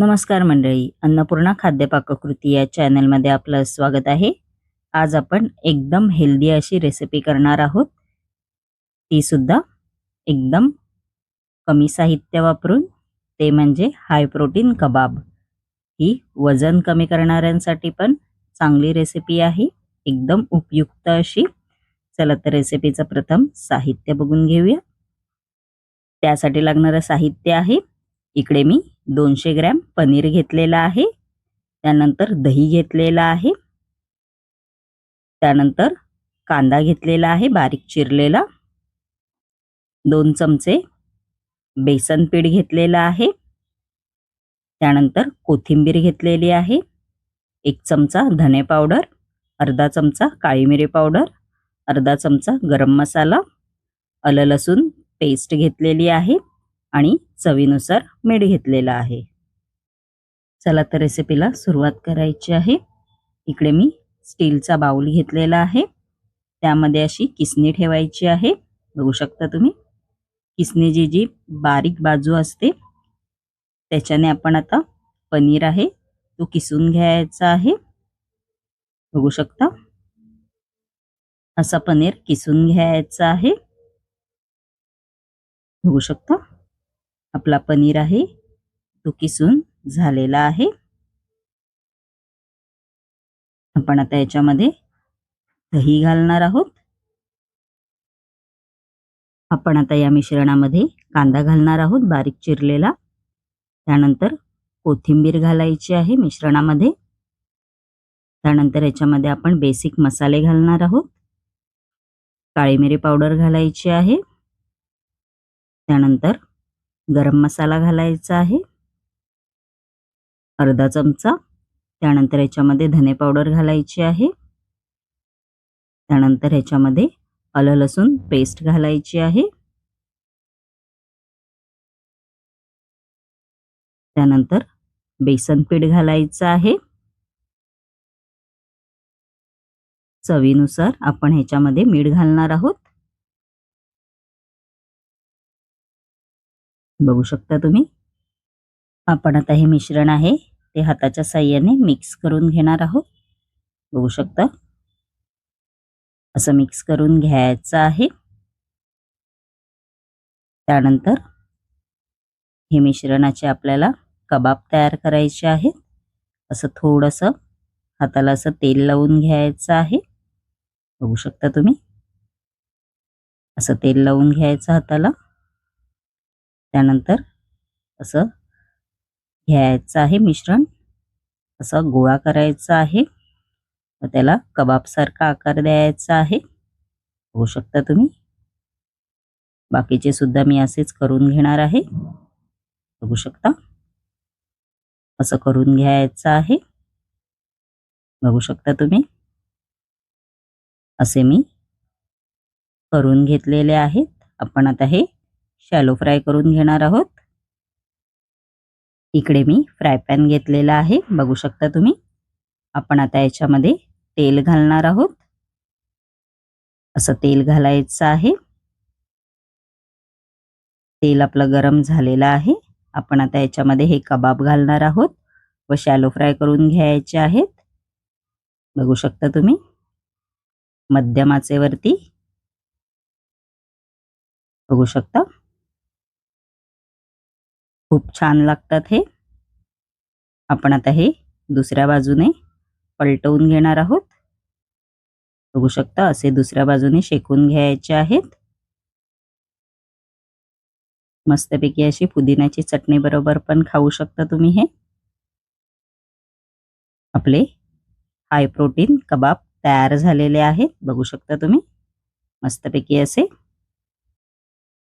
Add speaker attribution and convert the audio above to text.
Speaker 1: नमस्कार मंडळी अन्नपूर्णा खाद्यपाककृती या चॅनलमध्ये आपलं स्वागत आहे. आज आपण एकदम हेल्दी अशी रेसिपी करणार आहोत. ती सुद्धा एकदम कमी साहित्य वापरून ते म्हणजे हाय प्रोटीन कबाब. ही वजन कमी करणाऱ्यांसाठी पण चांगली रेसिपी आहे. एकदम उपयुक्त अशी. चला तर रेसिपीचं प्रथम साहित्य बघून घेऊया. त्यासाठी लागणारं साहित्य आहे इकडे मी दोनशे ग्रॅम पनीर घेतलेला आहे. त्यानंतर दही घेतलेला आहे. त्यानंतर कांदा घेतलेला आहे बारीक चिरलेला. दोन चमचे बेसन पीठ घेतलेला आहे. त्यानंतर कोथिंबीर घेतलेली आहे. एक चमचा धने पावडर अर्धा चमचा काळी मिरी पावडर अर्धा चमचा गरम मसाला आलं लसूण पेस्ट घेतलेली आहे. आणि चवीनुसार मीठ घेतलेलं आहे. चला तर रेसिपीला सुरुवात करायची आहे. इकडे मी स्टीलचा बाउल घेतलेला आहे. त्यामध्ये अशी किसणी ठेवायची आहे. बघू शकता तुम्ही. किसणीची जी बारीक बाजू असते त्याच्याने आपण आता पनीर आहे तो किसून घ्यायचा आहे. बघू शकता. असा पनीर किसून घ्यायचा आहे. बघू शकता. आपला पनीर आहे तो किसून झालेला आहे. आपण आता याच्यामध्ये दही घालणार आहोत. आपण आता या मिश्रणामध्ये कांदा घालणार आहोत बारीक चिरलेला. त्यानंतर कोथिंबीर घालायची आहे मिश्रणामध्ये. त्यानंतर याच्यामध्ये आपण बेसिक मसाले घालणार आहोत. काळी मिरी पावडर घालायची आहे. त्यानंतर गरम मसाला घालायचा आहे. अर्धा चमचा. त्यानंतर याच्यामध्ये धने पावडर घालायची आहे. त्यानंतर ह्याच्यामध्ये आलं लसूण पेस्ट घालायची आहे. त्यानंतर बेसन पीठ घालायचं आहे. चवीनुसार आपण ह्याच्यामध्ये मीठ घालणार आहोत. बघू शकता तुम्ही. आपण आता हे मिश्रण आहे ते हाताच्या साह्याने मिक्स करून घेणार आहोत. बघू शकता. असं मिक्स करून घ्यायचं आहे. त्यानंतर हे मिश्रणाचे आपल्याला कबाब तयार करायचे आहेत. असं थोडंसं हाताला असं तेल लावून घ्यायचं आहे. बघू शकता तुम्ही. असं तेल लावून घ्यायचं हाताला. त्यानंतर असं घ्यायचं आहे मिश्रण. असं गोळा करायचा आहे. व त्याला कबाबसारखा आकार द्यायचा आहे. होऊ शकता तुम्ही. बाकीचे सुद्धा मी असेच करून घेणार आहे. बघू शकता. असं करून घ्यायचं आहे. बघू शकता तुम्ही. असे मी करून घेतलेले आहेत. आपण आता हे शॅलो फ्राय करून घेणार आहोत. इकडे मी फ्राय पॅन घेतलेला आहे बघू शकता तुम्ही. आपण आता याच्यामध्ये तेल घालणार आहोत. असं तेल घालायचं आहे. तेल आपलं गरम झालेलं आहे. आपण आता याच्यामध्ये हे कबाब घालणार आहोत व शॅलो फ्राय करून घ्यायचे आहेत. बघू शकता तुम्ही. मध्यम आचेवरती. बघू शकता. खूप छान लागतात हे. आपण आता हे दुसऱ्या बाजूने पलटवून घेणार आहोत. बघू शकता असे दुसऱ्या बाजूने शेकून घ्यायचे आहेत. मस्तपैकी अशी पुदिन्याची चटणी बरोबर पण खाऊ शकता तुम्ही हे. आपले हाय प्रोटीन कबाब तयार झालेले आहेत बघू शकता तुम्ही. मस्तपैकी असे